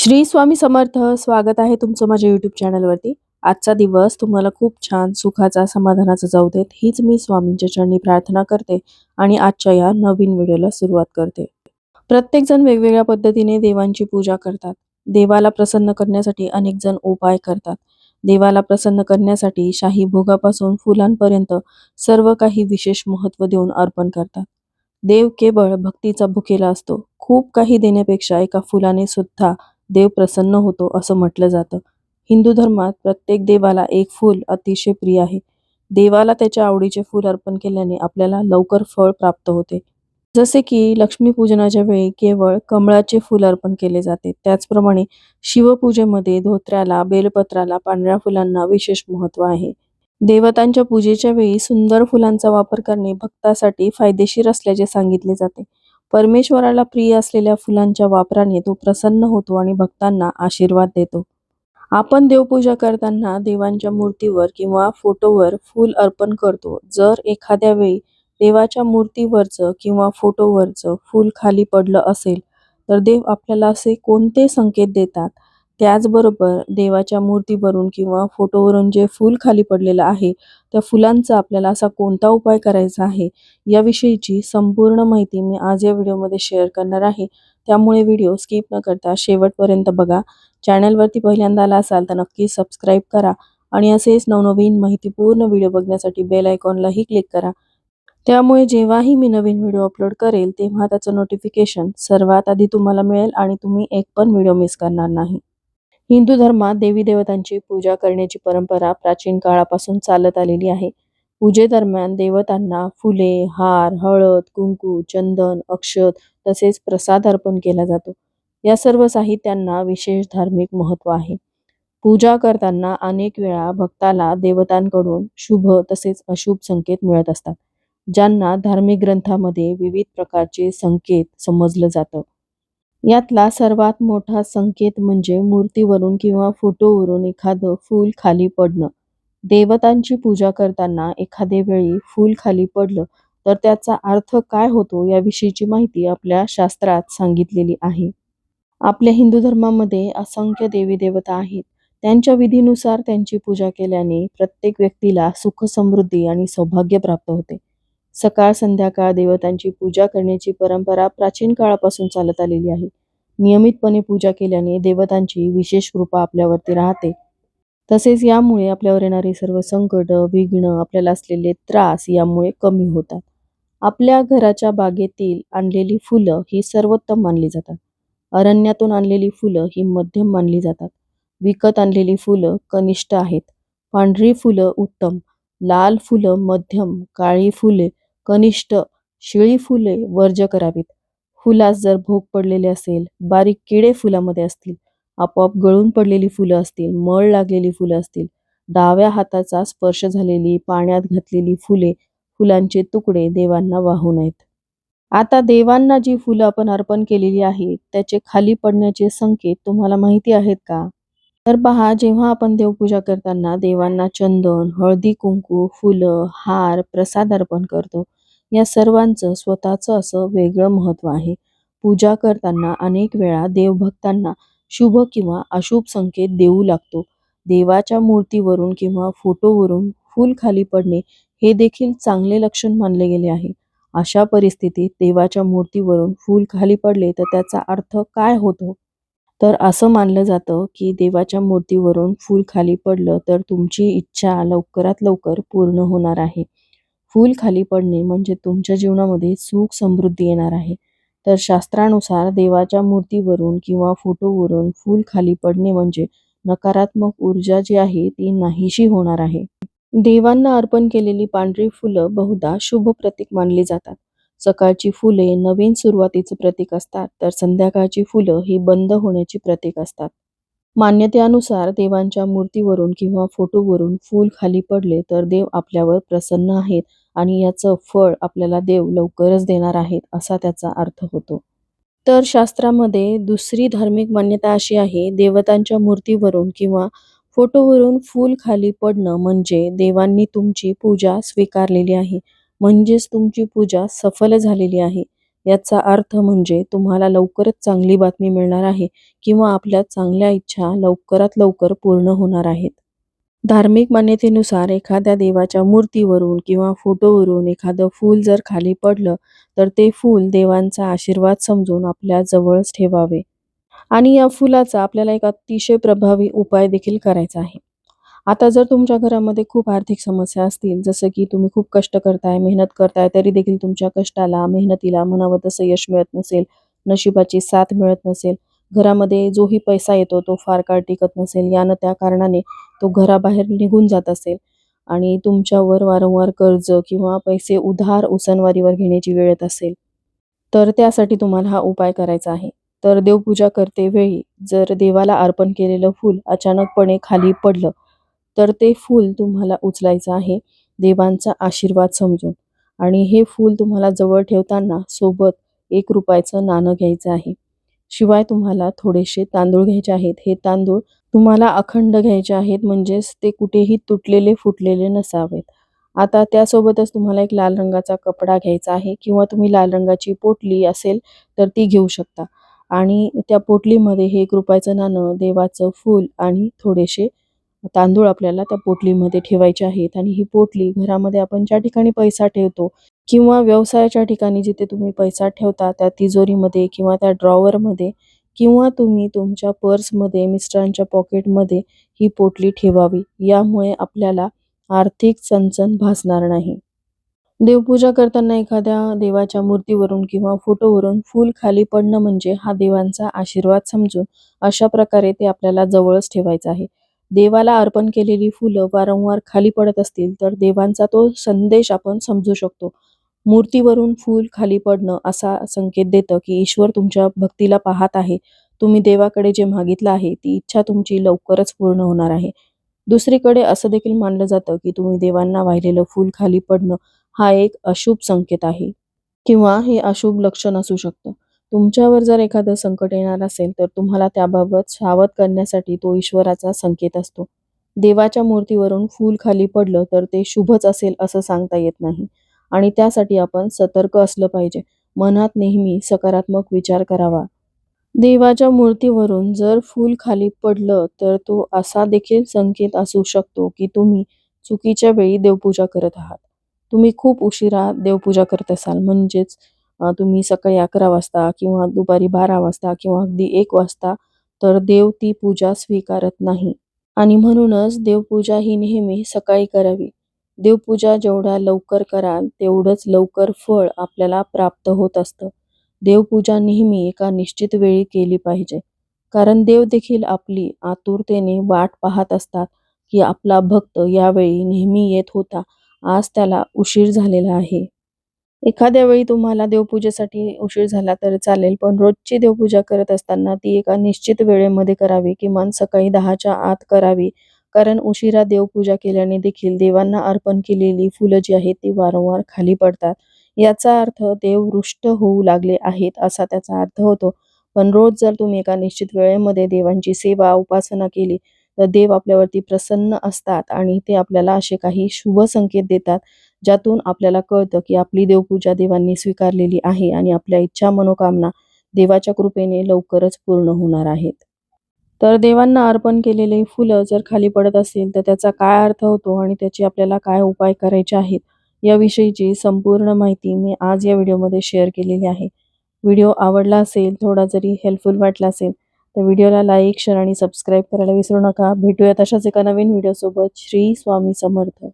श्री स्वामी समर्थ स्वागत आहे तुमचं माझ्या युट्यूब चॅनलवरती आजचा दिवस तुम्हाला खूप छान सुखाचा समाधानाचा जाऊ देत. हीच मी स्वामींच्या चरणी प्रार्थना करते आणि आजच्या या नवीन व्हिडिओला सुरुवात करते. प्रत्येक जण वेगवेगळ्या पद्धतीने देवांची पूजा करतात. देवाला प्रसन्न करण्यासाठी अनेक जण उपाय करतात. देवाला प्रसन्न करण्यासाठी शाही भोगापासून फुलांपर्यंत सर्व काही विशेष महत्त्व देऊन अर्पण करतात. देव केवळ भक्तीचा भुकेला असतो. खूप काही देण्यापेक्षा एका फुलाने सुद्धा देव प्रसन्न होतो असं म्हटलं जातं. हिंदू धर्मात प्रत्येक देवाला एक फूल अतिशय प्रिय आहे. देवाला त्याच्या आवडीचे फूल अर्पण केल्याने आपल्याला लवकर फळ प्राप्त होते. जसे की लक्ष्मीपूजनाच्या वेळी केवळ कमळाचे फूल अर्पण केले जाते. त्याचप्रमाणे शिवपूजेमध्ये धोत्र्याला बेलपत्राला पांढऱ्या फुलांना विशेष महत्त्व आहे. देवतांच्या पूजेच्या वेळी सुंदर फुलांचा वापर करणे भक्तासाठी फायदेशीर असल्याचे सांगितले जाते. परमेश्वराला प्रिय असलेल्या फुलांच्या वापराने तो प्रसन्न होतो आणि भक्तांना आशीर्वाद देतो. आपण देवपूजा करताना देवांच्या मूर्तीवर किंवा फोटोवर फूल अर्पण करतो. जर एखाद्या वेळी देवाच्या मूर्तीवरचं किंवा फोटोवरचं फूल खाली पडलं असेल तर देव आपल्याला असे कोणते संकेत देतात? त्याचबरोबर देवाच्या मूर्तीवरून किंवा फोटोवरून जे फूल खाली पडलेलं आहे त्या फुलांचा आपल्याला असा कोणता उपाय करायचा आहे याविषयीची संपूर्ण माहिती मी आज या व्हिडिओमध्ये शेअर करणार आहे. त्यामुळे व्हिडिओ स्किप न करता शेवटपर्यंत बघा. चॅनलवरती पहिल्यांदा आला असाल तर नक्की सबस्क्राईब करा आणि असेच नवनवीन माहितीपूर्ण व्हिडिओ बघण्यासाठी बेल आयकॉनलाही क्लिक करा. त्यामुळे जेव्हाही मी नवीन व्हिडिओ अपलोड करेल तेव्हा त्याचं नोटिफिकेशन सर्वात आधी तुम्हाला मिळेल आणि तुम्ही एक पण व्हिडिओ मिस करणार नाही. हिंदू धर्मात देवी देवतांची पूजा करण्याची परंपरा प्राचीन काळापासून चालत आलेली आहे. पूजेदरम्यान देवतांना फुले हार हळद कुंकू चंदन अक्षत तसेच प्रसाद अर्पण केला जातो. या सर्व साहित्यांना विशेष धार्मिक महत्त्व आहे. पूजा करताना अनेक वेळा भक्ताला देवतांकडून शुभ तसेच अशुभ संकेत मिळत असतात ज्यांना धार्मिक ग्रंथामध्ये विविध प्रकारचे संकेत समजलं जातं. यातला सर्वात मोठा संकेत म्हणजे मूर्तीवरून किंवा फोटोवरून एखादं फूल खाली पडणं. देवतांची पूजा करताना एखादे वेळी फूल खाली पडलं तर त्याचा अर्थ काय होतो याविषयीची माहिती आपल्या शास्त्रात सांगितलेली आहे. आपल्या हिंदू धर्मामध्ये असंख्य देवी देवता आहेत. त्यांच्या विधीनुसार त्यांची पूजा केल्याने प्रत्येक व्यक्तीला सुख समृद्धी आणि सौभाग्य प्राप्त होते. सकाळ संध्याकाळ देवतांची पूजा करण्याची परंपरा प्राचीन काळापासून चालत आलेली आहे. नियमितपणे पूजा केल्याने देवतांची विशेष कृपा आपल्यावरती राहते. तसेच यामुळे आपल्यावर येणारी सर्व संकट विघ्न आपल्याला असलेले त्रास यामुळे कमी होतात. आपल्या घराच्या बागेतील आणलेली फुलं ही सर्वोत्तम मानली जातात. अरण्यातून आणलेली फुलं ही मध्यम मानली जातात. विकत आणलेली फुलं कनिष्ठ आहेत. पांढरी फुलं उत्तम. लाल फुलं मध्यम. काळी फुले कनिष्ठ शिळी फुले वर्ज करावीत. फुलास जर भोग पडलेले असेल बारीक किडे फुलामध्ये असतील आपोआप गळून पडलेली फुलं असतील मळ लागलेली फुलं असतील डाव्या हाताचा स्पर्श झालेली पाण्यात घातलेली फुले फुलांचे तुकडे देवांना वाहू नयेत. आता देवांना जी फुलं आपण अर्पण केलेली आहेत त्याचे खाली पडण्याचे संकेत तुम्हाला माहिती आहेत का? तर पहा जेव्हा आपण देवपूजा करताना देवांना चंदन हळदी कुंकू फुलं हार प्रसाद अर्पण करतो या सर्वांचं स्वतःचं असं वेगळं महत्त्व आहे. पूजा करताना अनेक वेळा देवभक्तांना शुभ किंवा अशुभ संकेत देऊ लागतो. देवाच्या मूर्तीवरून किंवा फोटोवरून फूल खाली पडणे हे देखील चांगले लक्षण मानले गेले आहे. अशा परिस्थितीत देवाच्या मूर्तीवरून फूल खाली पडले तर त्याचा अर्थ काय होतो? तर असं मानलं जातं की देवाच्या मूर्तीवरून फूल खाली पडलं तर तुमची इच्छा लवकरात लवकर पूर्ण होणार आहे. फूल खाली पडणे म्हणजे तुमच्या जीवनामध्ये सुख समृद्धी येणार आहे. तर शास्त्रानुसार देवाच्या मूर्तीवरून किंवा फोटोवरून फूल खाली पडणे म्हणजे नकारात्मक ऊर्जा जी आहे ती नाहीशी होणार आहे. देवांना अर्पण केलेली पांढरी फुलं बहुधा शुभ प्रतीक मानली जातात. सकाळची फुले नवीन सुरुवातीचे प्रतीक असतात तर संध्याकाळची फुलं ही बंद होण्याची प्रतीक असतात. मान्यतेनुसार देवांच्या मूर्तीवरून किंवा फोटोवरून फूल खाली पडले तर देव आपल्यावर प्रसन्न आहेत आणि याचं फळ आपल्याला देव लवकरच देणार आहेत असा त्याचा अर्थ होतो. तर शास्त्रामध्ये दुसरी धार्मिक मान्यता अशी आहे देवतांच्या मूर्तीवरून किंवा फोटोवरून फूल खाली पडणं म्हणजे देवांनी तुमची पूजा स्वीकारलेली आहे. म्हणजेच तुमची पूजा सफल झालेली आहे. याचा अर्थ म्हणजे तुम्हाला लवकरच चांगली बातमी मिळणार आहे किंवा आपल्या चांगल्या इच्छा लवकरात लवकर पूर्ण होणार आहेत. धार्मिक मान्यतेनुसार एखाद्या देवाच्या मूर्तीवरून किंवा फोटोवरून एखादं फूल जर खाली पडलं तर ते फूल देवांचा आशीर्वाद समजून आपल्या जवळच ठेवावे. आणि या फुलाचा आपल्याला एक अतिशय प्रभावी उपाय देखील करायचा आहे. आता जर तुमच्या घरामध्ये खूप आर्थिक समस्या असतील जसं की तुम्ही खूप कष्ट करताय मेहनत करताय तरी देखील तुमच्या कष्टाला मेहनतीला म्हणावं तसं यश मिळत नसेल नशिबाची साथ मिळत नसेल घरामध्ये जोही पैसा येतो तो फार काळ टिकत नसेल यानं त्या कारणाने तो घराबाहेर निघून जात असेल. आणि तुमच्यावर वारंवार कर्ज किंवा पैसे उधार उसनवारीवर घेण्याची वेळ येत असेल. तर त्यासाठी तुम्हाला हा उपाय करायचा आहे. तर देवपूजा करतेवेळी जर देवाला अर्पण केलेलं फूल अचानकपणे खाली पडलं तर ते फूल तुम्हाला उचलायचं आहे देवांचा आशीर्वाद समजून. आणि हे फूल तुम्हाला जवळ ठेवताना सोबत एक रुपयाचं नाणं घ्यायचं आहे. शिवाय तुम्हाला थोडेसे तांदूळ घ्यायचे आहेत. हे तांदूळ तुम्हाला अखंड घ्यायचे आहेत म्हणजेच ते कुठेही तुटलेले फुटलेले नसावेत. आता त्यासोबतच तुम्हाला एक लाल रंगाचा कपडा घ्यायचा आहे किंवा तुम्ही लाल रंगाची पोटली असेल तर ती घेऊ शकता. आणि त्या पोटलीमध्ये हे एक रुपयाचं नाणं देवाचं फूल आणि थोडेसे तांदूळ आपल्याला त्या पोटलीमध्ये ठेवायचे आहेत आणि ही पोटली घरामध्ये आपण ज्या ठिकाणी पैसा ठेवतो किंवा व्यवसायाच्या ठिकाणी जिथे तुम्ही पैसा ठेवता त्या तिजोरीमध्ये किंवा त्या ड्रॉवरमध्ये किंवा तुम्ही तुमच्या पर्समध्ये मिस्टरांच्या पॉकेटमध्ये ही पोटली ठेवावी. यामुळे आपल्याला आर्थिक चणचण भासणार नाही. देवपूजा करताना एखाद्या देवाच्या मूर्तीवरून किंवा फोटोवरून फूल खाली पडणं म्हणजे हा देवांचा आशीर्वाद समजून अशा प्रकारे ते आपल्याला जवळच ठेवायचं आहे. देवाला अर्पण केलेली फुलं वारंवार खाली पडत असतील तर देवांचा तो संदेश आपण समजू शकतो. मूर्तीवरून फूल खाली पडणं असा संकेत देतं की ईश्वर तुमच्या भक्तीला पाहत आहे. तुम्ही देवाकडे जे मागितलं आहे ती इच्छा तुमची लवकरच पूर्ण होणार आहे. दुसरीकडे असं देखील मानलं जातं की तुम्ही देवांना वाहिलेलं फूल खाली पडणं हा एक अशुभ संकेत आहे किंवा हे अशुभ लक्षण असू शकतं. तुमच्यावर जर एखादं संकट येणार असेल तर तुम्हाला त्याबाबत सावध करण्यासाठी तो ईश्वराचा संकेत असतो. देवाच्या मूर्तीवरून फूल खाली पडलं तर ते शुभच असेल असं सांगता येत नाही. आणि त्यासाठी आपण सतर्क असलं पाहिजे. मनात नेहमी सकारात्मक विचार करावा. देवाच्या मूर्तीवरून जर फूल खाली पडलं तर तो असा देखील संकेत असू शकतो की तुम्ही चुकीच्या वेळी देवपूजा करत आहात. तुम्ही खूप उशिरा देवपूजा करत असाल. म्हणजेच तुम्ही सकाळी अकरा वाजता किंवा दुपारी बारा वाजता किंवा अगदी एक वाजता तर देव ती पूजा स्वीकारत नाही. आणि म्हणूनच देवपूजा ही नेहमी सकाळी करावी. देवपूजा जेवढ्या लवकर कराल तेवढंच लवकर फळ आपल्याला प्राप्त होत असतं. देवपूजा नेहमी एका निश्चित वेळी केली पाहिजे. कारण देव देखील आपली आतुरतेने वाट पाहत असतात की आपला भक्त यावेळी नेहमी येत होता. आज त्याला उशीर झालेला आहे. एखाद्या वेळी तुम्हाला देवपूजेसाठी उशीर झाला तर चालेल पण रोजची देवपूजा करत असताना ती एका निश्चित वेळेमध्ये करावी किमान सकाळी दहाच्या आत करावी. कारण उशिरा देवपूजा केल्याने देखील देवांना अर्पण केलेली फुलं जी आहेत ती वारंवार खाली पडतात. याचा अर्थ देव रुष्ट होऊ लागले आहेत असा त्याचा अर्थ होतो. पण रोज जर तुम्ही एका निश्चित वेळेमध्ये देवांची सेवा उपासना केली तर देव आपल्यावरती प्रसन्न असतात आणि ते आपल्याला असे काही शुभ संकेत देतात. ज्यातून आपल्याला कळतं की आपली देवपूजा देवांनी स्वीकारलेली आहे आणि आपल्या इच्छा मनोकामना देवाच्या कृपेने लवकरच पूर्ण होणार आहेत. तर देवांना अर्पण केलेले फुलं जर खाली पडत असतील तर त्याचा काय अर्थ होतो आणि त्याचे आपल्याला काय उपाय करायचे आहेत याविषयीची संपूर्ण माहिती मी आज या व्हिडिओमध्ये शेअर केलेली आहे. व्हिडिओ आवडला असेल थोडा जरी हेल्पफुल वाटला असेल तर व्हिडिओला लाईक शेअर आणि सबस्क्राईब करायला विसरू नका. भेटूया तशाच एका नवीन व्हिडिओसोबत. श्री स्वामी समर्थ.